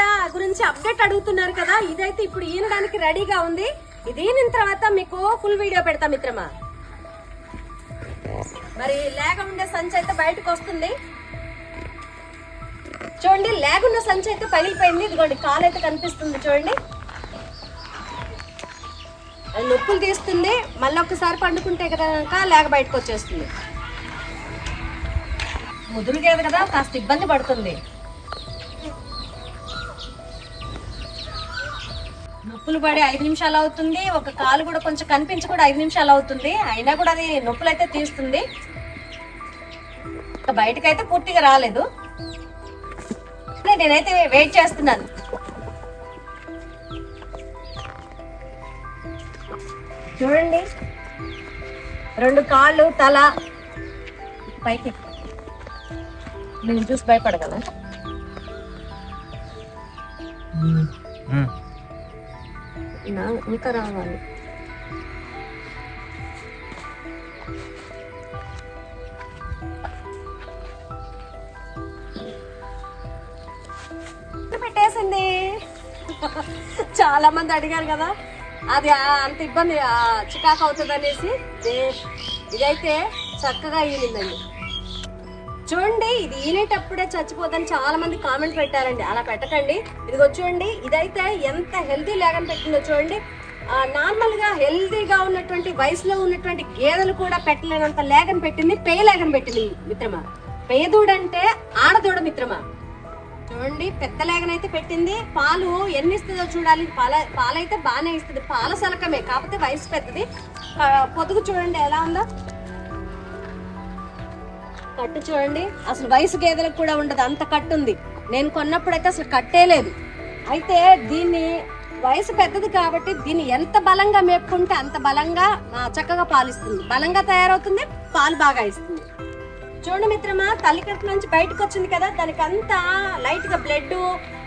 గేద గురించి అప్డేట్ అడుగుతున్నారు కదా ఇదైతే ఇప్పుడు ఈనడానికి రెడీగా ఉంది. ఇది ఈనిన తర్వాత మీకు ఫుల్ వీడియో పెడతా మిత్రమా? మరి లేక ఉండే సంచి అయితే బయటకు వస్తుంది. చూడండి లేకున్న సంచి అయితే పగిలిపోయింది. ఇదిగోండి కాలు అయితే కనిపిస్తుంది చూడండి. అది నొప్పులు తీస్తుంది. మళ్ళీ ఒక్కసారి పండుకుంటే కనుక లేక బయటకు వచ్చేస్తుంది. ముదురు కదా కాస్త ఇబ్బంది పడుతుంది. నొప్పులు పడి ఐదు నిమిషాలు అవుతుంది. ఒక కాలు కూడా కొంచెం కనిపించి కూడా ఐదు నిమిషాలు అవుతుంది. అయినా కూడా అది నొప్పులు అయితే తీస్తుంది. ఇంకా బయటకైతే పూర్తిగా రాలేదు. నేనైతే వెయిట్ చేస్తున్నాను. చూడండి. రెండు కాళ్ళు తల. పైకి. నేను చూసి భయపడగల ఇంకా రావాలి పెట్టేసింది చాలా మంది అడిగారు కదా అది అంత ఇబ్బంది చికాకు అవుతుంది అనేసి ఇదైతే చక్కగా ఈనిందండి చూడండి ఇది ఈనేటప్పుడే చచ్చిపోదని చాలా మంది కామెంట్ పెట్టారండి. అలా పెట్టకండి. ఇదిగో చూడండి ఇదైతే ఎంత హెల్తీ లేగని పెట్టిందో చూడండి. నార్మల్గా హెల్తీగా ఉన్నటువంటి వయసులో ఉన్నటువంటి గేదెలు కూడా పెట్టలేనంత లేగని పెట్టింది పేయ లేగని పెట్టింది మిత్రమా. పేదూడంటే ఆడదూడ మిత్రమా. చూడండి పెద్ద లేగనైతే పెట్టింది. పాలు ఎన్ని ఇస్తుందో చూడాలి. పాల పాలైతే బాగానే ఇస్తుంది. పాల సలకమే కాకపోతే వయసు పెద్దది. పొదుగు చూడండి ఎలా ఉందో. కట్టు చూడండి. అసలు వయసు గేదెలకు కూడా ఉండదు. అంత కట్టు ఉంది. నేను కొన్నప్పుడైతే అసలు కట్టే లేదు. అయితే దీన్ని వయసు పెద్దది కాబట్టి దీన్ని ఎంత బలంగా మేపుకుంటే అంత బలంగా చక్కగా పాలిస్తుంది. బలంగా తయారవుతుంది. పాలు బాగా ఇస్తుంది. చూడండి మిత్రమా తల్లి కడుపు నుంచి బయటకు వచ్చింది కదా దానికి అంతా లైట్గా బ్లడ్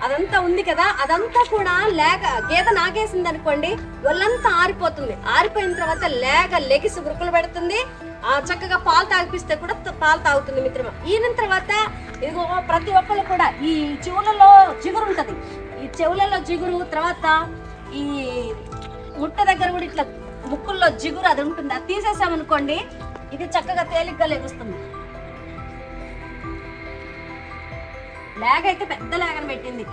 అదంతా ఉంది కదా అదంతా కూడా లేగ గేదె నాగేసింది అనుకోండి ఒళ్ళంతా ఆరిపోతుంది. ఆరిపోయిన తర్వాత లేగ లెగిసి ఉరుకులు పెడుతుంది. ఆ చక్కగా పాలు తాగిపిస్తే కూడా పాలు తాగుతుంది మిత్రమా. ఈయన తర్వాత ఇదిగో ప్రతి ఒక్కరు కూడా ఈ చెవులలో జిగురు ఉంటది. ఈ చెవులలో జిగురు తర్వాత ఈ ముట్ట దగ్గర కూడా ఇట్లా ముక్కుల్లో జిగురు అది ఉంటుంది. అది తీసేసామనుకోండి ఇది చక్కగా తేలిగ్గా లెగుస్తుంది. లేగ అయితే పెద్ద లేగను పెట్టింది.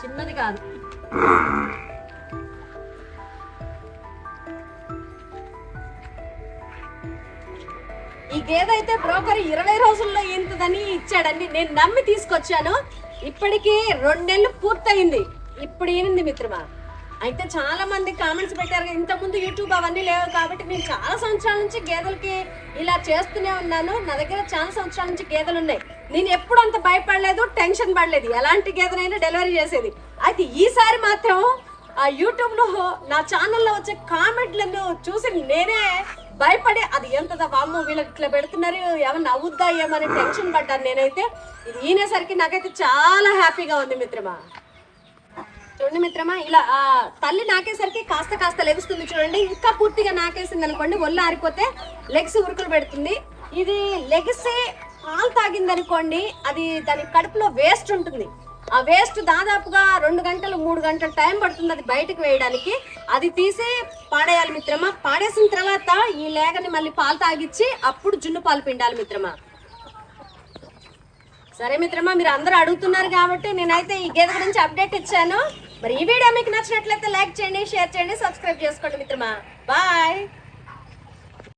చిన్నది కాదు. ఈ గేదె అయితే బ్రోకర్ ఇరవై రోజుల్లో ఇంతదని ఇచ్చాడండి నేను నమ్మి తీసుకొచ్చాను ఇప్పటికి రెండేళ్ళు పూర్తయింది. ఇప్పుడు ఈనింది మిత్రమా? అయితే చాలా మంది కామెంట్స్ పెట్టారు ఇంతకుముందు యూట్యూబ్ అవన్నీ లేవు కాబట్టి నేను చాలా సంవత్సరాల నుంచి గేదెలకి ఇలా చేస్తూనే ఉన్నాను. నా దగ్గర చాలా సంవత్సరాల నుంచి గేదెలు ఉన్నాయి. నేను ఎప్పుడు అంత భయపడలేదు టెన్షన్ పడలేదు. ఎలాంటి గేదెనైనా డెలివరీ చేసేది. అయితే ఈసారి మాత్రం ఆ యూట్యూబ్లో నా ఛానల్లో వచ్చే కామెంట్లను చూసి నేనే భయపడి అది ఎంత వామ్మో వీళ్ళకి ఇట్లా పెడుతున్నారు ఏమన్నా అవుద్దా ఏమని టెన్షన్ పడ్డాను నేనైతే. ఇది ఈనేసరికి నాకైతే చాలా హ్యాపీగా ఉంది మిత్రమా. చూడండి మిత్రమా ఇలా ఆ, తల్లి నాకేసరికి కాస్త కాస్త లెగుస్తుంది చూడండి. ఇంకా పూర్తిగా నాకేసింది అనుకోండి ఒళ్ళు ఆరిపోతే లెగ్స్ ఉరుకులు పెడుతుంది. ఇది లెగ్సే పాలు తాగింది అనుకోండి అది దాని కడుపులో వేస్ట్ ఉంటుంది. ఆ వేస్ట్ దాదాపుగా రెండు గంటలు మూడు గంటలు టైం పడుతుంది అది బయటకు వేయడానికి. అది తీసి పాడేయాలి మిత్రమా? పాడేసిన తర్వాత ఈ లేగని మళ్ళీ పాలు తాగిచ్చి అప్పుడు జున్ను పాలు పిండాలి మిత్రమా? సరే మిత్రమా మీరు అందరూ అడుగుతున్నారు కాబట్టి నేనైతే ఈ గేదె గురించి అప్డేట్ ఇచ్చాను. మరి ఈ వీడియో మీకు నచ్చినట్లయితే లైక్ చేయండి షేర్ చేయండి సబ్స్క్రైబ్ చేసుకోండి మిత్రమా. బాయ్